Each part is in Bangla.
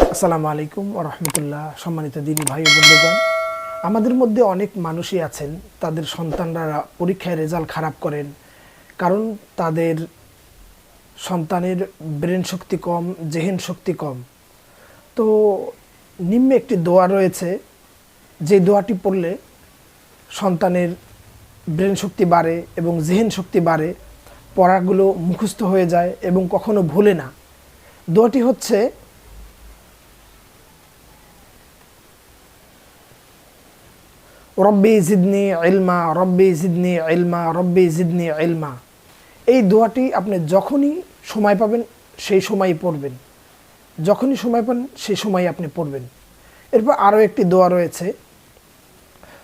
আসসালামু আলাইকুম রহমতুল্লাহ। সম্মানিত দিনী ভাই বন্ধুগণ, আমাদের মধ্যে অনেক মানুষই আছেন, তাদের সন্তানরা পরীক্ষায় রেজাল্ট খারাপ করেন, কারণ তাদের সন্তানের ব্রেন শক্তি কম, জেহেন শক্তি কম। তো নিম্নে একটি দোয়া রয়েছে, যে দোয়াটি পড়লে সন্তানের ব্রেন শক্তি বাড়ে এবং জেহেন শক্তি বাড়ে, পড়াগুলো মুখস্থ হয়ে যায় এবং কখনো ভুলে না। দোয়াটি হচ্ছে রব্বি জিদনি ইলমা, রব্বি জিদনি ইলমা, রব্বি জিদনি ইলমা। এই দোয়াটি আপনি যখনই সময় পাবেন, সেই সময়ই পড়বেন। যখনই সময় পান, সেই সময় আপনি পড়বেন। এরপর আরও একটি দোয়া রয়েছে।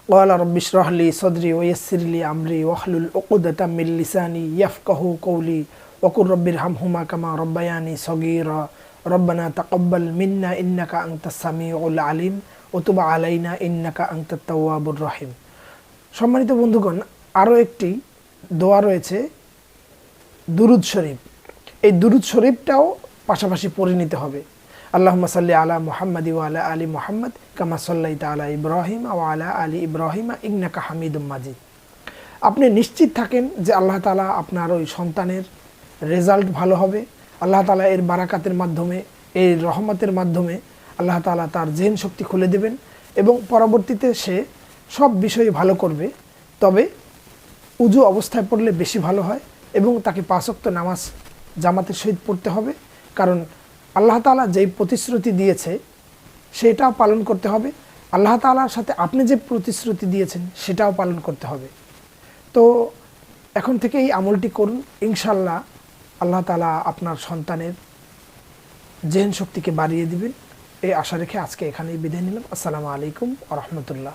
ওয়ালা রব্বিশ রহলি সদরি ওয়েসিরলি আমরি ওয়াহলুল ওকুদাতা মিল লিসানি ইয়াফকাহু কৌলি ওকুর রব্বির হামহুমা কামা রব্বায়ানি সগির রব্বানা তাকব্বাল মিন্না ইন্নাকা আংতা সামিউল আলিম ওতুবা আলাইনা ইন্নাকা আংতা তাওয়াবুর রহিম। সম্মানিত বন্ধুগণ আরও একটি দোয়া রয়েছে, দুরুদ শরীফ। এই দুরুদ শরীফটাও পাশাপাশি পড়ে নিতে হবে। আল্লাহ সাল্লি আলা মুহাম্মাদি আলা আলি মুহাম্মদ, কামা সাল্লাইতা আলা ইব্রাহিম ওয়া আলা আলি ইব্রাহিম ইন্নাকা হামিদুম মাজিদ। আপনি নিশ্চিত থাকেন যে আল্লাহ তালা আপনার ওই সন্তানের রেজাল্ট ভালো হবে। আল্লাহ তালা এর বারাকাতের মাধ্যমে এই রহমতের মাধ্যমে আল্লাহ তালা তার জেন শক্তি খুলে দেবেন এবং পরবর্তীতে সে সব বিষয়ে ভালো করবে। তবে উজু অবস্থায় পড়লে বেশি ভালো হয় এবং তাকে পাঁচক্ত নামাজ জামাতের সহিত পড়তে হবে। কারণ আল্লাহ তালা যেই প্রতিশ্রুতি দিয়েছে, সেটাও পালন করতে হবে। আল্লাহ তালার সাথে আপনি যে প্রতিশ্রুতি দিয়েছেন, সেটাও পালন করতে হবে। তো এখন থেকে এই আমলটি করুন। ইনশাল্লাহ আল্লাহ তালা আপনার সন্তানের জেন শক্তিকে বাড়িয়ে দিবেন। এই আশা রেখে আজকে এখানেই বিদায় নিলাম। আসসালামু আলাইকুম আ রহমতুল্লাহ।